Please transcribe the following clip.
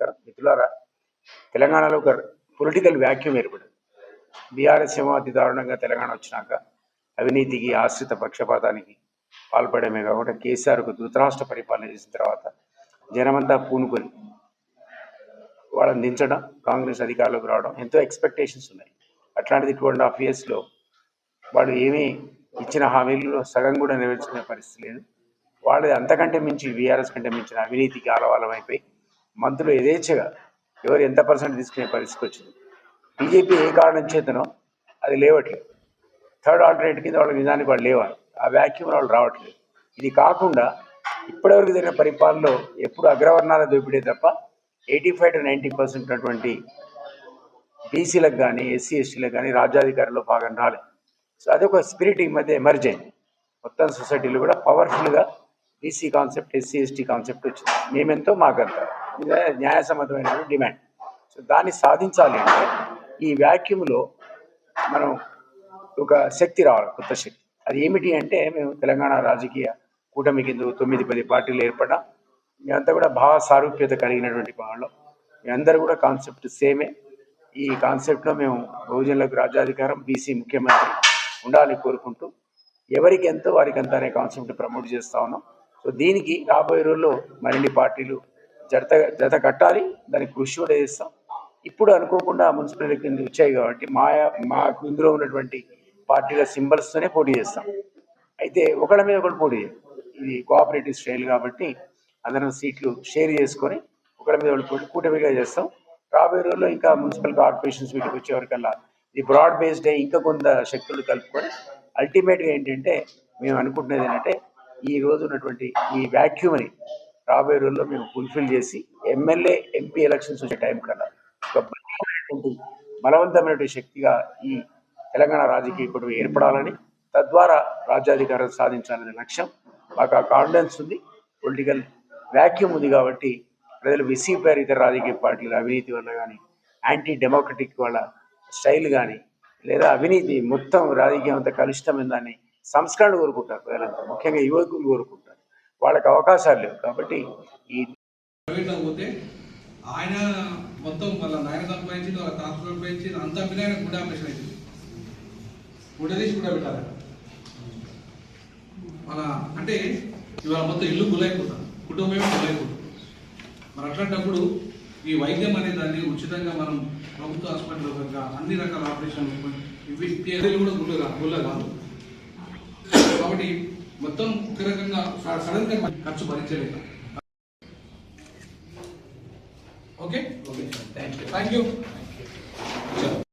మిత్రులారా తెలంగాణలో ఒక పొలిటికల్ వ్యాక్యూమ్ ఏర్పడింది. బీఆర్ఎస్ ఏమో అతి దారుణంగా తెలంగాణ వచ్చినాక అవినీతికి ఆశ్రిత పక్షపాతానికి పాల్పడమే కాకుండా కేసీఆర్కు ధృతరాష్ట్ర పరిపాలన చేసిన తర్వాత జనమంతా పూనుకొని వాళ్ళని దించడం కాంగ్రెస్ అధికారంలోకి రావడం ఎంతో ఎక్స్పెక్టేషన్స్ ఉన్నాయి. అట్లాంటిది టూ అండ్ హాఫ్ ఇయర్స్లో వాళ్ళు ఏమీ ఇచ్చిన హామీలలో సగం కూడా నెరవేర్చుకునే పరిస్థితి లేదు. వాళ్ళది అంతకంటే మించి బీఆర్ఎస్ కంటే మించిన అవినీతికి ఆలవాలం అయిపోయి మంత్రులు యథేచ్ఛగా ఎవరు ఎంత పర్సెంట్ తీసుకునే పరిస్థితి వచ్చింది. బీజేపీ ఏ కారణం చేతనో అది లేవట్లేదు. థర్డ్ ఆల్టర్నేట్ కింద వాళ్ళ నిజానికి వాళ్ళు లేవాలి. ఆ వ్యాక్యూమ్ వాళ్ళు రావట్లేదు. ఇది కాకుండా ఇప్పటివరకు జరిగిన పరిపాలనలో ఎప్పుడు అగ్రవర్ణాల దోపిడే తప్ప eighty five to ninety percent ఉన్నటువంటి బీసీలకు కానీ ఎస్సీ ఎస్టీలకు కానీ రాజ్యాధికారంలో భాగం రాలేదు. సో అదొక స్పిరిట్ ఈ మధ్య ఎమర్జ్ అయింది. మొత్తం సొసైటీలో కూడా పవర్ఫుల్గా BC concept SC ST concept వచ్చింది. మేమెంతో మాకంతా. న్యాయసమ్మతమైన డిమాండ్. సో దాన్ని సాధించాలి అంటే ఈ వ్యాక్యూమ్లో మనం ఒక శక్తి రావాలి కొత్త శక్తి. అది ఏమిటి అంటే మేము తెలంగాణ రాజకీయ కూటమి కింద తొమ్మిది పది పార్టీలు ఏర్పడ్డాం మేమంతా కూడా భావ సారూప్యత కలిగినటువంటి వాళ్ళం. మేమందరూ కూడా కాన్సెప్ట్ సేమే. ఈ కాన్సెప్ట్లో మేము బహుజనులకు రాజ్యాధికారం బీసీ ముఖ్యమంత్రి ఉండాలని కోరుకుంటూ ఎవరికి ఎంతో వారికి అంత అనే కాన్సెప్ట్ ప్రమోట్ చేస్తా ఉన్నాం. సో దీనికి రాబోయే రోజుల్లో మరిన్ని పార్టీలు జత జత కట్టాలి దానికి కృషి కూడా చేస్తాం. ఇప్పుడు అనుకోకుండా మున్సిపల్ కింద వచ్చాయి కాబట్టి మా మాకు ఇందులో ఉన్నటువంటి పార్టీల సింబల్స్తోనే పోటీ చేస్తాం. అయితే ఒకళ్ళ మీద ఒకటి పోటీ ఇది కోఆపరేటివ్ స్టైల్ కాబట్టి అందరం సీట్లు షేర్ చేసుకొని ఒకళ్ళ మీద ఒకటి పోటీ కూటమిగా చేస్తాం. రాబోయే రోజుల్లో ఇంకా మున్సిపల్ కార్పొరేషన్స్ వీటికి వచ్చేవరకల్లా ఈ బ్రాడ్ బేస్డ్ ఇంకా కొంత శక్తులు కలుపుకొని అల్టిమేట్గా ఏంటంటే మేము అనుకుంటున్నది ఏంటంటే ఈ రోజు ఉన్నటువంటి ఈ వ్యాక్యూమ్ని రాబోయే రోజుల్లో మేము ఫుల్ఫిల్ చేసి ఎమ్మెల్యే ఎంపీ ఎలక్షన్స్ వచ్చే టైం కన్నా ఒక బలమైనటువంటి బలవంతమైనటువంటి శక్తిగా ఈ తెలంగాణ రాజకీయ కూటమి ఏర్పడాలని తద్వారా రాజ్యాధికారం సాధించాలనే లక్ష్యం మాకు ఆ కాన్ఫిడెన్స్ ఉంది. పొలిటికల్ వ్యాక్యూమ్ ఉంది కాబట్టి ప్రజలు విసిగిపోయారు ఇతర రాజకీయ పార్టీల అవినీతి వల్ల కానీ యాంటీ డెమోక్రటిక్ వాళ్ళ స్టైల్ కానీ లేదా అవినీతి మొత్తం రాజకీయం అంతా కలుషితమైందని సంస్కరణ కోరుకుంటారు ప్రజలంతా. ముఖ్యంగా యువకులు కోరుకుంటారు. వాళ్ళకి అవకాశాలు లేవు కాబట్టి ఈ ఆయన మొత్తం వాళ్ళ నాయన సంపాదించింది వాళ్ళ తాత సంపాదించింది అంత ఆయన గుండె ఆపరేషన్ అయింది గుండె తీసి కూడా పెట్టాలి మన అంటే ఇవాళ మొత్తం ఇల్లు గులైపోతాం కుటుంబమే గులైపోతుంది మరి అట్లాంటప్పుడు ఈ వైద్యం అనే దాన్ని ఉచితంగా మనం ప్రభుత్వ హాస్పిటల్ కనుక అన్ని రకాల ఆపరేషన్లు ఇవి కూడా గుళ్ళ గుళ్ళ కాదు కాబట్టి మొత్తం ఒక రకంగా సడన్గా ఖర్చు భరించలేక okay? Thank you thank you